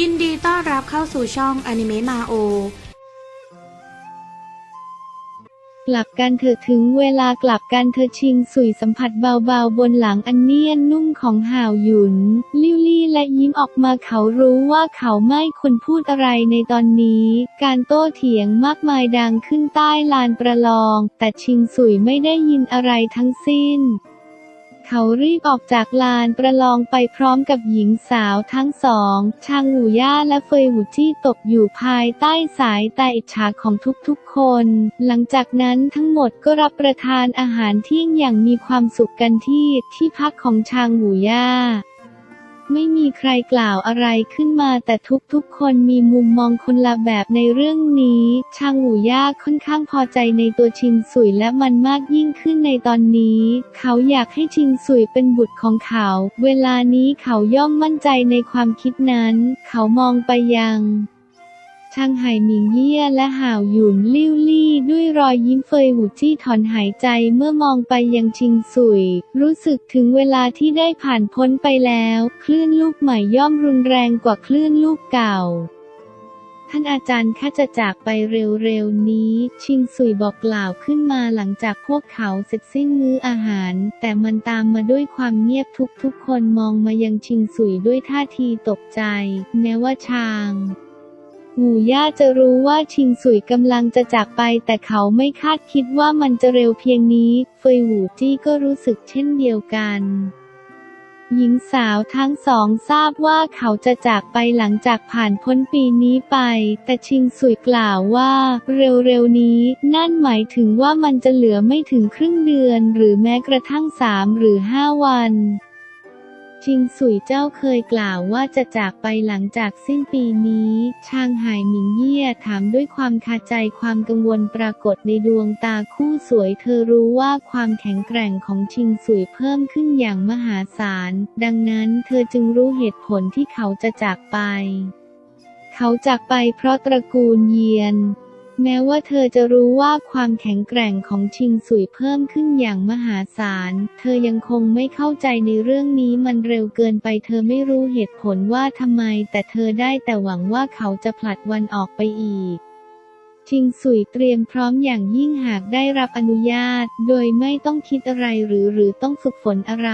ยินดีต้อนรับเข้าสู่ช่องอนิเมะมาโอกลับกันเถอะถึงเวลากลับกันเธอชิงสุยสัมผัสเบาๆ บนหลังอันเนียนนุ่มของห่าวหยุน ลิวลี่และยิ้มออกมาเขารู้ว่าเขาไม่ควรพูดอะไรในตอนนี้ การโต้เถียงมากมายดังขึ้นใต้ลานประลอง แต่ชิงสุยไม่ได้ยินอะไรทั้งสิ้น เขารีบออกจากลานประลองไปพร้อมกับหญิงสาวทั้งสอง ชางหูย่าและเฟยหูจี้ตกอยู่ภายใต้สายตาอิจฉาของทุกๆคน หลังจากนั้นทั้งหมดก็รับประทานอาหารเที่ยงอย่างมีความสุขกันที่ที่พักของชางหูย่า ไม่มีใครกล่าวอะไรขึ้นมาแต่ทุกๆ คนมีมุมมองคนละแบบในเรื่องนี้ ชางหูย่าค่อนข้างพอใจในตัวชินสุยและมันมากยิ่งขึ้นในตอนนี้ เขาอยากให้ชินสุยเป็นบุตรของเขา เวลานี้เขาย่อมมั่นใจในความคิดนั้น เขามองไปยัง ช่างไห่หมิงเยี่ยและห่าวหยุนลิ้วลี่ด้วยรอยยิ้มเฟยหูจี้ถอนหายใจเมื่อมองไปยังชิงสุย รู้สึกถึงเวลาที่ได้ผ่านพ้นไปแล้ว คลื่นลูกใหม่ย่อมรุนแรงกว่าคลื่นลูกเก่าท่านอาจารย์ข้าจะจากไปเร็วๆนี้ ชิงสุยบอกกล่าวขึ้นมาหลังจากพวกเขาเสร็จสิ้นมื้ออาหาร แต่มันตามมาด้วยความเงียบทุกๆคนมองมายังชิงสุยด้วยท่าทีตกใจ แม้ว่าชาง หูย่าจะรู้ว่าชิงสุยกำลังจะจากไป แต่เขาไม่คาดคิดว่ามันจะเร็วเพียงนี้ เฟยหูจี้ก็รู้สึกเช่นเดียวกัน หญิงสาวทั้งสองทราบว่าเขาจะจากไปหลังจากผ่านพ้นปีนี้ไป แต่ชิงสุยกล่าวว่า เร็วๆนี้ นั่นหมายถึงว่ามันจะเหลือไม่ถึงครึ่งเดือน หรือแม้กระทั่งสามหรือห้าวัน ชิงสุยเจ้าเคยกล่าวว่าจะจากไปหลังจากสิ้นปีนี้ ชางไห่หมิงเยี่ยถามด้วยความคาใจความกังวลปรากฏในดวงตาคู่สวยเธอรู้ว่าความแข็งแกร่งของชิงสุยเพิ่มขึ้นอย่างมหาศาล ดังนั้นเธอจึงรู้เหตุผลที่เขาจะจากไป เขาจากไปเพราะตระกูลเยียน แม้ว่าเธอจะรู้ว่าความแข็งแกร่งของชิงสุยเพิ่มขึ้นอย่างมหาศาล เธอยังคงไม่เข้าใจในเรื่องนี้มันเร็วเกินไป เธอไม่รู้เหตุผลว่าทำไม แต่เธอได้แต่หวังว่าเขาจะผลัดวันออกไปอีกชิงสุยเตรียมพร้อมอย่างยิ่งหากได้รับอนุญาต โดยไม่ต้องคิดอะไรหรือหรือต้องฝึกฝนอะไร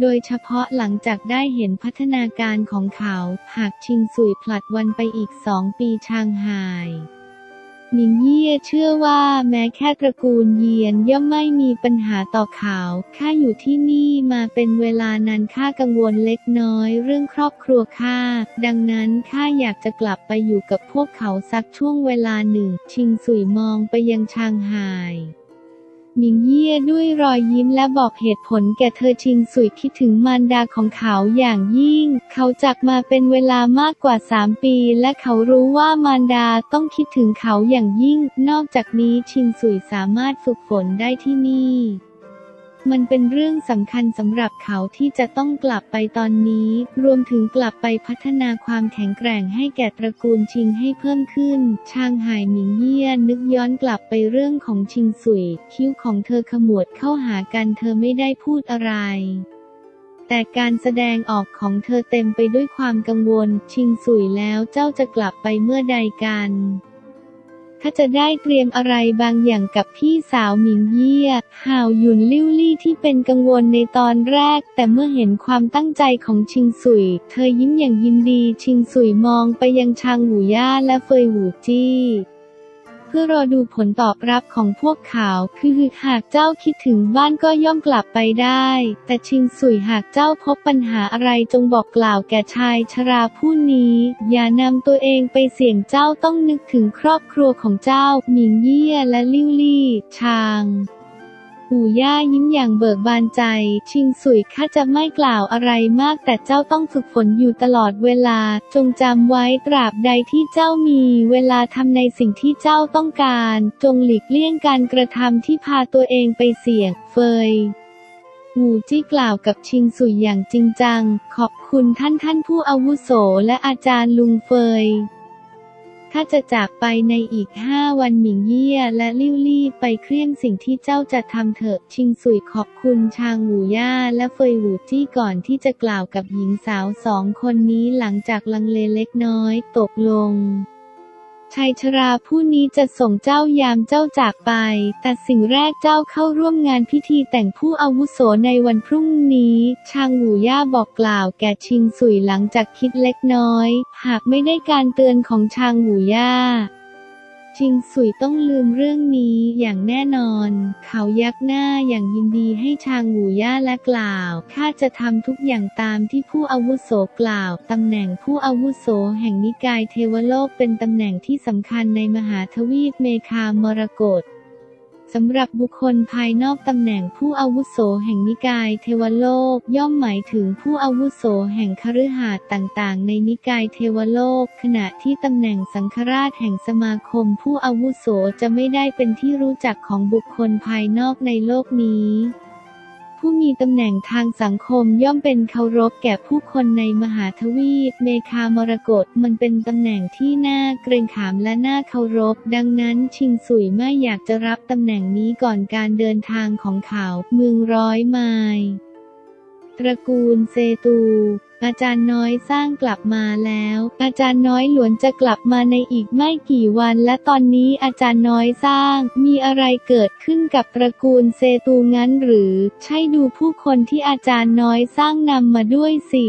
โดยเฉพาะหลังจากได้เห็นพัฒนาการของเขา หากชิงสุยผลัดวันไปอีกสองปีชางไฮ หมิงเย่เชื่อว่าแม้แค่ตระกูลเยียนย่อมไม่มีปัญหาต่อเขาข้าอยู่ที่นี่มาเป็นเวลานานข้ากังวลเล็กน้อย เรื่องครอบครัวข้า ดังนั้นข้าอยากจะกลับไปอยู่กับพวกเขาสักช่วงเวลาหนึ่ง ชิงสุยมองไปยังชางไฮ หมิงเย่ด้วยรอยยิ้มและบอกเหตุผลแก่เธอชิงสุยคิดถึงมารดาของเขาอย่างยิ่ง เขาจากมาเป็นเวลามากกว่าสามปี และเขารู้ว่ามารดาต้องคิดถึงเขาอย่างยิ่ง นอกจากนี้ชิงสุยสามารถฝึกฝนได้ที่นี่ มันเป็นเรื่องสำคัญสำหรับเขาที่จะต้องกลับไปตอนนี้ รวมถึงกลับไปพัฒนาความแข็งแกร่งให้แก่ตระกูลชิงให้เพิ่มขึ้น ชางไห่หมิงเยี่ยนึกย้อนกลับไปเรื่องของชิงสุย คิ้วของเธอขมวดเข้าหากันเธอไม่ได้พูดอะไรแต่การแสดงออกของเธอเต็มไปด้วยความกังวล ชิงสุยแล้วเจ้าจะกลับไปเมื่อใดกัน ถ้าจะได้เตรียมอะไรบางอย่างกับพี่สาวหมิงเยี่ยห่าวหยุนลิ้วลี่ที่เป็นกังวลในตอนแรก แต่เมื่อเห็นความตั้งใจของชิงสุย เธอยิ้มอย่างยินดี ชิงสุยมองไปยังชางหูย่าและเฟยหูจี้ เพื่อรอดูผลตอบรับของพวกเขา คือหากเจ้าคิดถึงบ้านก็ย่อมกลับไปได้ แต่ชิงสุยหากเจ้าพบปัญหาอะไรจงบอกกล่าวแก่ชายชราผู้นี้ อย่านำตัวเองไปเสี่ยงเจ้าต้องนึกถึงครอบครัวของเจ้าหมิงเยี่ยและลิ่วลี่ ชาง ปู่ย่ายิ้มอย่างเบิกบานใจ ชิงสุยข้าจะไม่กล่าวอะไรมากแต่เจ้าต้องฝึกฝนอยู่ตลอดเวลา จงจำไว้ตราบใดที่เจ้ามีเวลาทำในสิ่งที่เจ้าต้องการ จงหลีกเลี่ยงการกระทำที่พาตัวเองไปเสี่ยง เฟยหูจี้กล่าวกับชิงสุยอย่างจริงจัง ขอบคุณท่านท่านผู้อาวุโสและอาจารย์ลุงเฟย ข้าจะจากไปในอีกห้าวันหมิงเยี่ยและลิ่วลี่ไปเครียงสิ่งที่เจ้าจะทำเถอะชิงสุยขอบคุณชางหูย่าและเฟยหูจี้ก่อนที่จะกล่าวกับหญิงสาวสองคนนี้หลังจากลังเลเล็กน้อยตกลง ชายชราผู้นี้จะส่งเจ้ายามเจ้าจากไป แต่สิ่งแรกเจ้าเข้าร่วมงานพิธีแต่งผู้อาวุโสในวันพรุ่งนี้ ชางหูย่าบอกกล่าวแก่ชิงสุยหลังจากคิดเล็กน้อย หากไม่ได้การเตือนของชางหูย่า ชิงสุยต้องลืมเรื่องนี้อย่างแน่นอน เขายักหน้าอย่างยินดีให้ชางหูย่าและกล่าว ข้าจะทำทุกอย่างตามที่ผู้อาวุโสกล่าว ตำแหน่งผู้อาวุโสแห่งนิกายเทวโลกเป็นตำแหน่งที่สำคัญในมหาทวีปเมคามรกต สำหรับบุคคลภายนอกตำแหน่งผู้อาวุโสแห่งนิกายเทวโลก ย่อมหมายถึงผู้อาวุโสแห่งคฤหาสน์ต่างๆ ในนิกายเทวโลก ขณะที่ตำแหน่งสังฆราชแห่งสมาคมผู้อาวุโสจะไม่ได้เป็นที่รู้จักของบุคคลภายนอกในโลกนี้ ผู้มีตำแหน่งทางสังคมย่อมเป็นเคารพแก่ผู้คนในมหาทวีปเมคามรกตมันเป็นตำแหน่งที่น่าเกรงขามและน่าเคารพ ดังนั้นชิงสุยไม่อยากจะรับตำแหน่งนี้ก่อนการเดินทางของเขา เมืองร้อยไมล์ตระกูลเซตู อาจารย์น้อยสร้างกลับมาแล้ว อาจารย์น้อยหลวนจะกลับมาในอีกไม่กี่วัน และตอนนี้อาจารย์น้อยสร้าง มีอะไรเกิดขึ้นกับตระกูลเซตูงั้นหรือ ใช่ดูผู้คนที่อาจารย์น้อยสร้างนำมาด้วยสิ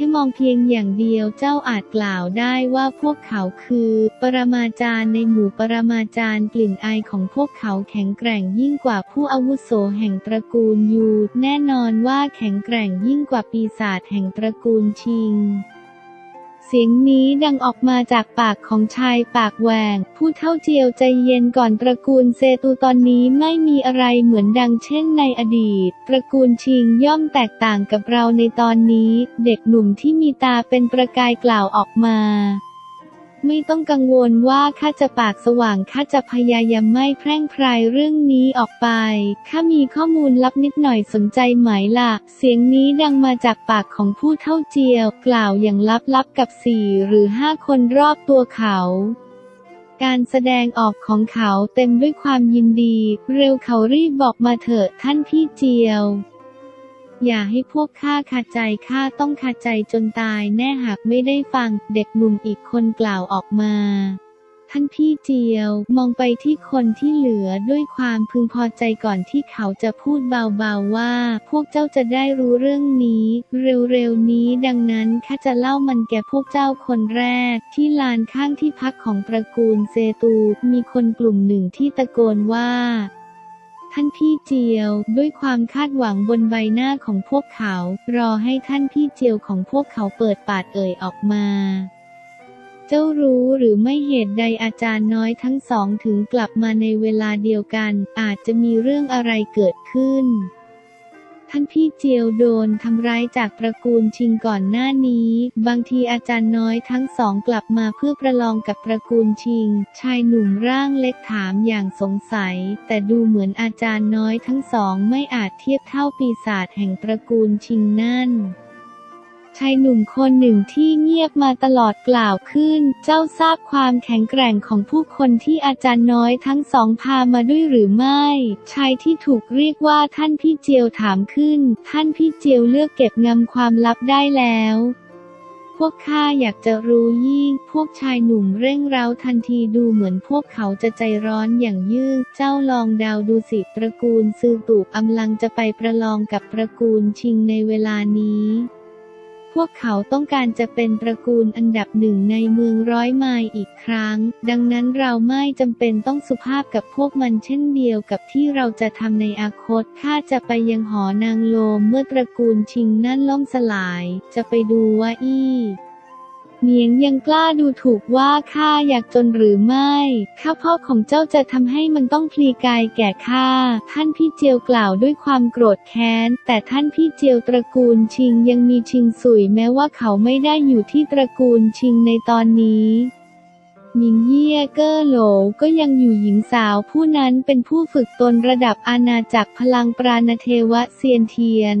ให้มองเพียงอย่างเดียวเจ้าอาจกล่าวได้ว่าพวกเขาคือ ปรมาจารย์ในหมู่ปรมาจารย์กลิ่นอายของพวกเขาแข็งแกร่งยิ่งกว่าผู้อาวุโสแห่งตระกูลยูแน่นอนว่าแข็งแกร่งยิ่งกว่าปีศาจแห่งตระกูลชิง เสียงนี้ดังออกมาจากปากของชายปากแหวง ผู้เท่าเจียวใจเย็นก่อนตระกูลเซตูตอนนี้ไม่มีอะไรเหมือนดังเช่นในอดีต ตระกูลชิงย่อมแตกต่างกับเราในตอนนี้ เด็กหนุ่มที่มีตาเป็นประกายกล่าวออกมา ไม่ต้องกังวลว่าข้าจะปากสว่างข้าจะพยายามไม่แพร่งพรายเรื่องนี้ออกไปข้ามีข้อมูลลับนิดหน่อยสนใจไหมล่ะ เสียงนี้ดังมาจากปากของผู้เท่าเจียว กล่าวอย่างลับๆกับสี่หรือห้าคนรอบตัวเขาการแสดงออกของเขาเต็มด้วยความยินดี เร็วเขารีบบอกมาเถอะท่านพี่เจียว อย่าให้พวกข้าขาดใจข้าต้องขาดใจจนตายแน่หากไม่ได้ฟัง เด็กหนุ่มอีกคนกล่าวออกมา ท่านพี่เจียวมองไปที่คนที่เหลือด้วยความพึงพอใจก่อนที่เขาจะพูดเบาๆว่า พวกเจ้าจะได้รู้เรื่องนี้ เร็วๆนี้ดังนั้นข้าจะเล่ามันแก่พวกเจ้าคนแรก ที่ลานข้างที่พักของตระกูลเซตู มีคนกลุ่มหนึ่งที่ตะโกนว่า ท่านพี่เจียว ด้วยความคาดหวังบนใบหน้าของพวกเขา รอให้ท่านพี่เจียวของพวกเขาเปิดปากเอ่ยออกมา เจ้ารู้หรือไม่เหตุใดอาจารย์น้อยทั้งสองถึงกลับมาในเวลาเดียวกัน อาจจะมีเรื่องอะไรเกิดขึ้น ท่านพี่เจียวโดนทำร้ายจากตระกูลชิงก่อนหน้านี้ บางทีอาจารย์น้อยทั้งสองกลับมาเพื่อประลองกับตระกูลชิง ชายหนุ่มร่างเล็กถามอย่างสงสัย แต่ดูเหมือนอาจารย์น้อยทั้งสองไม่อาจเทียบเท่าปีศาจแห่งตระกูลชิงนั่น ชายหนุ่มคนหนึ่งที่เงียบมาตลอดกล่าวขึ้น เจ้าทราบความแข็งแกร่งของผู้คนที่อาจารย์น้อยทั้งสองพามาด้วยหรือไม่ ชายที่ถูกเรียกว่าท่านพี่เจียวถามขึ้น ท่านพี่เจียวเลือกเก็บงำความลับได้แล้วพวกข้าอยากจะรู้ยิ่ง พวกชายหนุ่มเร่งเร้าทันทีดูเหมือนพวกเขาจะใจร้อนอย่างยิ่ง เจ้าลองเดาวดูสิตระกูลซือตุอำลังจะไปประลองกับตระกูลชิงในเวลานี้ พวกเขาต้องการจะเป็นตระกูลอันดับหนึ่งในเมืองร้อยไมล์อีกครั้ง ดังนั้นเราไม่จำเป็นต้องสุภาพกับพวกมันเช่นเดียวกับที่เราจะทำในอนาคตข้าจะไปยังหอนางโลมเมื่อตระกูลชิงนั่นล่มสลาย จะไปดูว่าอี้ เหมียงยังกล้าดูถูกว่าข้าอยากจนหรือไม่ ข้าพ่อของเจ้าจะทำให้มันต้องพลีกายแก่ข้า ท่านพี่เจียวกล่าวด้วยความโกรธแค้น แต่ท่านพี่เจียวตระกูลชิงยังมีชิงสุยแม้ว่าเขาไม่ได้อยู่ที่ตระกูลชิงในตอนนี้หญิงเย่เก้อโหลก็ยังอยู่หญิงสาวผู้นั้นเป็นผู้ฝึกตนระดับอาณาจักรพลังปราณเทวะเซียนเทียน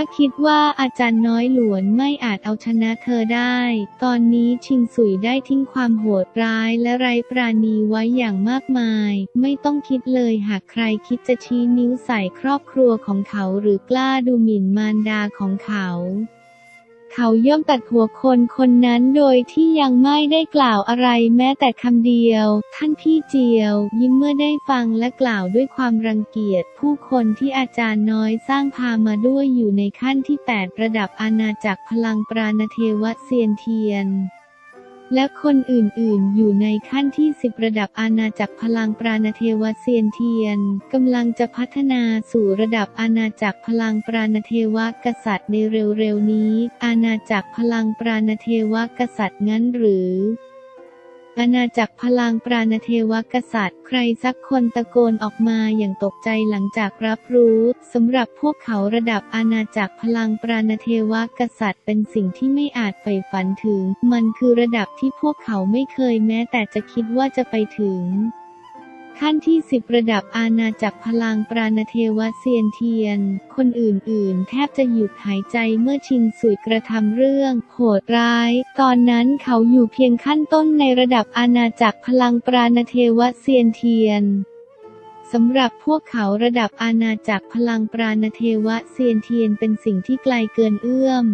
ถ้าคิดว่าอาจารย์น้อยหลวนไม่อาจเอาชนะเธอได้ ตอนนี้ชิงสุยได้ทิ้งความโหดร้ายและไร้ปราณีไว้อย่างมากมาย ไม่ต้องคิดเลยหากใครคิดจะชี้นิ้วใส่ครอบครัวของเขาหรือกล้าดูหมิ่นมารดาของเขา เขาย่อมตัดหัวคนคนนั้นโดยที่ยังไม่ได้กล่าวอะไรแม้แต่คำเดียว ท่านพี่เจียว ยิ้มเมื่อได้ฟังและกล่าวด้วยความรังเกียจ ผู้คนที่อาจารย์น้อยสร้างพามาด้วยอยู่ในขั้นที่ 8 ระดับอาณาจักรพลังปราณเทวะเซียนเทียน และคนอื่นๆ อยู่ในขั้นที่ 10 ระดับอาณาจักรพลังปราณเทวเซียนเทียนกำลังจะพัฒนาสู่ระดับอาณาจักรพลังปราณเทวกษัตริย์ในเร็วๆนี้ อาณาจักรพลังปราณเทวกษัตริย์งั้นหรือ อาณาจักรพลังปราณเทวกษัตริย์ ใครสักคนตะโกนออกมาอย่างตกใจหลังจากรับรู้สำหรับพวกเขาระดับอาณาจักรพลังปราณเทวกษัตริย์ เป็นสิ่งที่ไม่อาจใฝ่ฝันถึง มันคือระดับที่พวกเขาไม่เคยแม้แต่จะคิดว่าจะไปถึง ขั้นที่สิบระดับอาณาจักรพลังปราณเทวเซียนเทียน คนอื่นๆ แทบจะหยุดหายใจเมื่อชิงสุยกระทำเรื่อง โหดร้าย ตอนนั้นเขาอยู่เพียงขั้นต้นในระดับอาณาจักรพลังปราณเทวเซียนเทียนสำหรับพวกเขาระดับอาณาจักรพลังปราณเทวะเซียนเทียนเป็นสิ่งที่ไกลเกินเอื้อม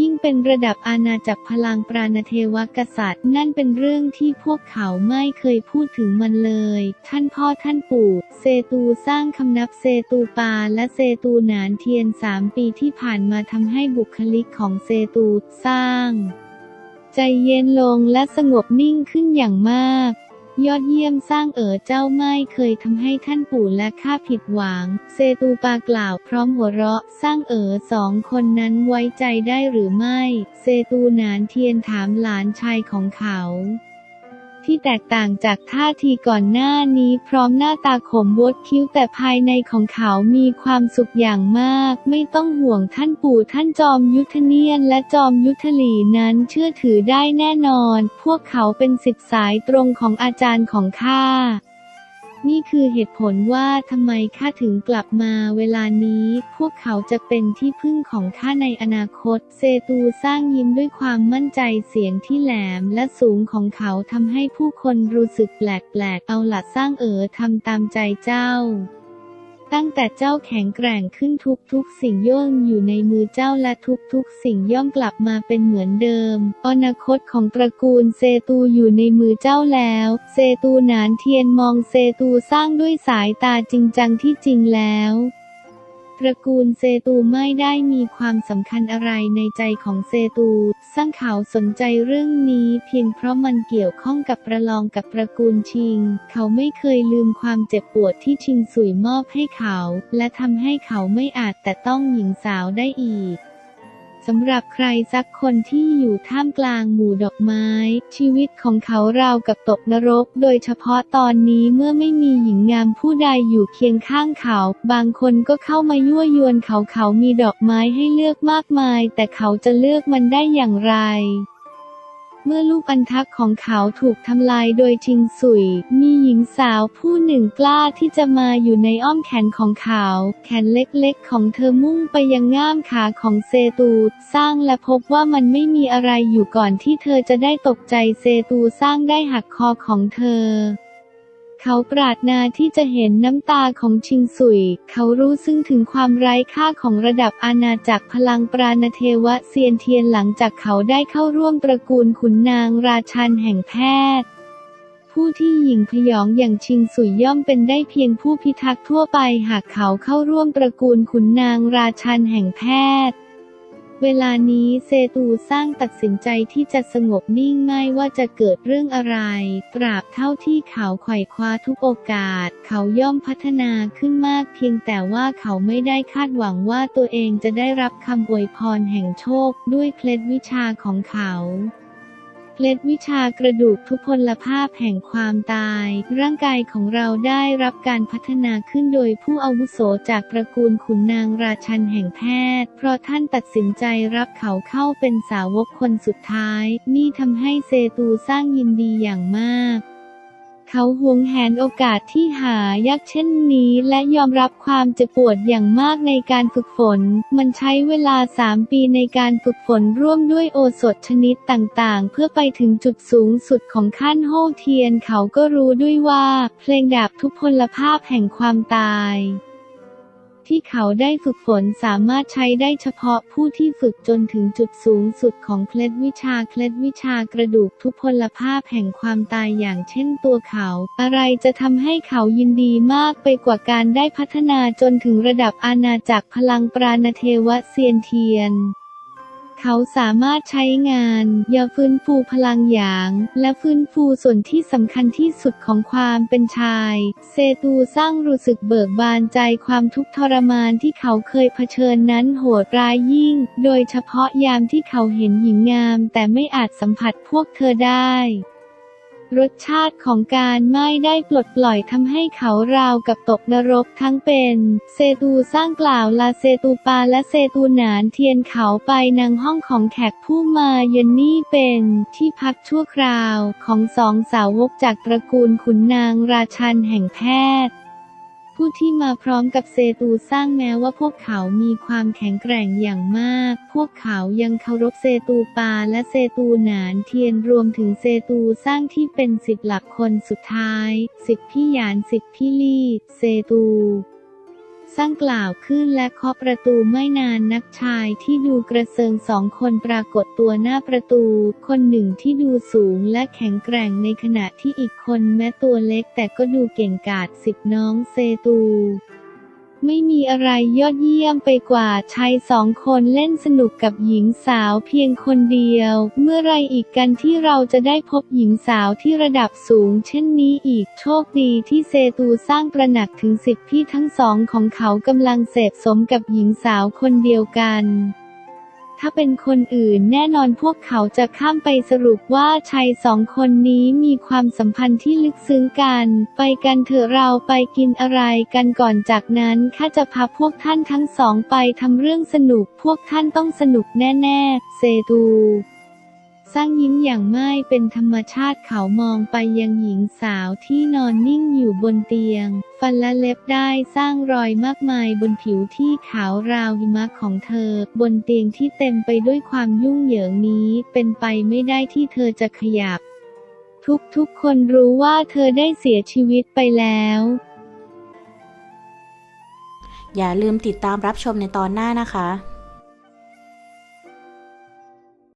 ยิ่งเป็นระดับอาณาจักรพลังปราณเทวกษัตริย์ นั่นเป็นเรื่องที่พวกเขาไม่เคยพูดถึงมันเลย ท่านพ่อท่านปู่ เซตูสร้างคำนับเซตูปาและเซตูหนานเทียนสามปีที่ผ่านมาทำให้บุคลิกของเซตูสร้าง ใจเย็นลงและสงบนิ่งขึ้นอย่างมาก ยอดเยี่ยมสร้างเอ๋อเจ้าไม่เคยทำให้ท่านปู่และข้าผิดหวัง เซตูปากล่าวพร้อมหัวเราะ สร้างเอ๋อสองคนนั้นไว้ใจได้หรือไม่ เซตูนานเทียนถามหลานชายของเขา ที่แตกต่างจากท่าทีก่อนหน้านี้ พร้อมหน้าตาขมวดคิ้วแต่ภายในของเขามีความสุขอย่างมาก ไม่ต้องห่วงท่านปู่ท่านจอมยุทธเนียนและจอมยุทธลีนั้นเชื่อถือได้แน่นอน พวกเขาเป็นสิทธิสายตรงของอาจารย์ของข้า นี่คือเหตุผลว่าทำไมข้าถึงกลับมาเวลานี้ พวกเขาจะเป็นที่พึ่งของข้าในอนาคต เซตูสร้างยิ้มด้วยความมั่นใจเสียงที่แหลมและสูงของเขาทำให้ผู้คนรู้สึกแปลกๆ เอาละสร้างเอ๋อทำตามใจเจ้า ตั้งแต่เจ้าแข็งแกร่งขึ้นทุกๆ สิ่งย่อมอยู่ในมือเจ้าและทุกๆ สิ่งย่อมกลับมาเป็นเหมือนเดิม อนาคตของตระกูลเซตูอยู่ในมือเจ้าแล้ว เซตูหนานเทียนมองเซตูสร้างด้วยสายตาจริงจังที่จริงแล้ว ตระกูลเซตูไม่ได้มีความสำคัญอะไรในใจของเซตู สร้างเขาสนใจเรื่องนี้เพียงเพราะมันเกี่ยวข้องกับประลองกับตระกูลชิง เขาไม่เคยลืมความเจ็บปวดที่ชิงสุยมอบให้เขา และทำให้เขาไม่อาจแต่ต้องหญิงสาวได้อีก สำหรับใครสักคนที่อยู่ท่ามกลางหมู่ดอกไม้ ชีวิตของเขาราวกับตกนรก โดยเฉพาะตอนนี้เมื่อไม่มีหญิงงามผู้ใดอยู่เคียงข้างเขา บางคนก็เข้ามายั่วยวนเขาเขามีดอกไม้ให้เลือกมากมาย แต่เขาจะเลือกมันได้อย่างไร เมื่อลูกอันทักของเขาถูกทำลายโดยชิงสุย มีหญิงสาวผู้หนึ่งกล้าที่จะมาอยู่ในอ้อมแขนของเขา แขนเล็กๆ ของเธอมุ่งไปยังง่ามขาของเซตูสร้างและพบว่ามันไม่มีอะไรอยู่ก่อนที่เธอจะได้ตกใจเซตูสร้างได้หักคอของเธอ เขาปรารถนาที่จะเห็นน้ำตาของชิงสุย เขารู้ซึ่งถึงความไร้ค่าของระดับอาณาจักรพลังปราณเทวะเซียนเทียนหลังจากเขาได้เข้าร่วมตระกูลขุนนางราชันแห่งแพทย์ผู้ที่หยิ่งพยองอย่างชิงสุยย่อมเป็นได้เพียงผู้พิทักษ์ทั่วไปหากเขาเข้าร่วมตระกูลขุนนางราชันแห่งแพทย์ เวลานี้เซตูสร้างตัดสินใจที่จะสงบนิ่งไม่ว่าจะเกิดเรื่องอะไร ตราบเท่าที่เขาไขว่คว้าทุกโอกาส เขาย่อมพัฒนาขึ้นมาก เพียงแต่ว่าเขาไม่ได้คาดหวังว่าตัวเองจะได้รับคำอวยพรแห่งโชคด้วยเคล็ดวิชาของเขา เคล็ดวิชากระดูกทุพพลภาพแห่งความตาย ร่างกายของเราได้รับการพัฒนาขึ้นโดยผู้อาวุโสจากตระกูลขุนนางราชันแห่งแพทย์ เพราะท่านตัดสินใจรับเขาเข้าเป็นสาวกคนสุดท้าย นี่ทำให้เซตูสร้างยินดีอย่างมาก เขาหวงแหนโอกาสที่หายากเช่นนี้ และยอมรับความเจ็บปวดอย่างมากในการฝึกฝน มันใช้เวลา 3 ปีในการฝึกฝนร่วมด้วยโอสถชนิดต่างๆ เพื่อไปถึงจุดสูงสุดของขั้นโฮเทียนเขาก็รู้ด้วยว่า เพลงดาบทุพพลภาพแห่งความตาย ที่เขาได้ฝึกฝนสามารถใช้ได้เฉพาะผู้ที่ฝึกจนถึงจุดสูงสุดของเคล็ดวิชาเคล็ดวิชากระดูกทุพพลภาพแห่งความตายอย่างเช่นตัวเขา อะไรจะทำให้เขายินดีมากไปกว่าการได้พัฒนาจนถึงระดับอาณาจักรพลังปราณเทวเซียนเทียน เขาสามารถใช้งานยาฟื้นฟูพลังหยาง และฟื้นฟูส่วนที่สำคัญที่สุดของความเป็นชาย เซตูสร้างรู้สึกเบิกบานใจความทุกข์ทรมานที่เขาเคยเผชิญนั้นโหดร้ายยิ่ง โดยเฉพาะยามที่เขาเห็นหญิงงาม แต่ไม่อาจสัมผัสพวกเธอได้ รสชาติของการไม่ได้ปลดปล่อยทำให้เขาราวกับตกนรกทั้งเป็น เซตูสร้างกล่าวลาเซตูปาและเซตูหนานเทียนเขาไปนางห้องของแขกผู้มาเยือนนี่เป็นที่พักชั่วคราวของสองสาวกจากตระกูลขุนนางราชันแห่งแพทย์ ผู้ที่มาพร้อมกับเซตูสร้างแม้ว่าพวกเขามีความแข็งแกร่งอย่างมาก พวกเขายังเคารพเซตูปาและเซตูหนานเทียนรวมถึงเซตูสร้างที่เป็นสิทธิ์หลักคนสุดท้าย สิทธิพี่หยานสิทธิพี่ลี่ เซตู สร้างกล่าวขึ้นและเคาะประตูไม่นานนักชายที่ดูกระเซิงสองคนปรากฏตัวหน้าประตู คนหนึ่งที่ดูสูงและแข็งแกร่งในขณะที่อีกคนแม้ตัวเล็กแต่ก็ดูเก่งกาจสิบน้องเซตู ไม่มีอะไรยอดเยี่ยมไปกว่าชายสองคนเล่นสนุกกับหญิงสาวเพียงคนเดียว เมื่อไรอีกกันที่เราจะได้พบหญิงสาวที่ระดับสูง เช่นนี้อีกโชคดีที่เซตูสร้างประหนักถึงสิทธิที่ทั้งสองของเขากำลังเสพสมกับหญิงสาวคนเดียวกัน ถ้าเป็นคนอื่นแน่นอนพวกเขาจะข้ามไปสรุปว่าชายสองคนนี้มีความสัมพันธ์ที่ลึกซึ้งกัน ไปกันเถอะเราไปกินอะไรกันก่อนจากนั้นข้าจะพาพวกท่านทั้งสองไปทำเรื่องสนุก พวกท่านต้องสนุกแน่ ๆ เซตู สร้างยิ้มอย่างไม่เป็นธรรมชาติเขามองไปยังหญิงสาวที่นอนนิ่งอยู่บนเตียง ฟันและเล็บได้สร้างรอยมากมายบนผิวที่ขาวราวหิมะของเธอ บนเตียงที่เต็มไปด้วยความยุ่งเหยิงนี้เป็นไปไม่ได้ที่เธอจะขยับ ทุกๆคนรู้ว่าเธอได้เสียชีวิตไปแล้วอย่าลืมติดตามรับชมในตอนหน้านะคะ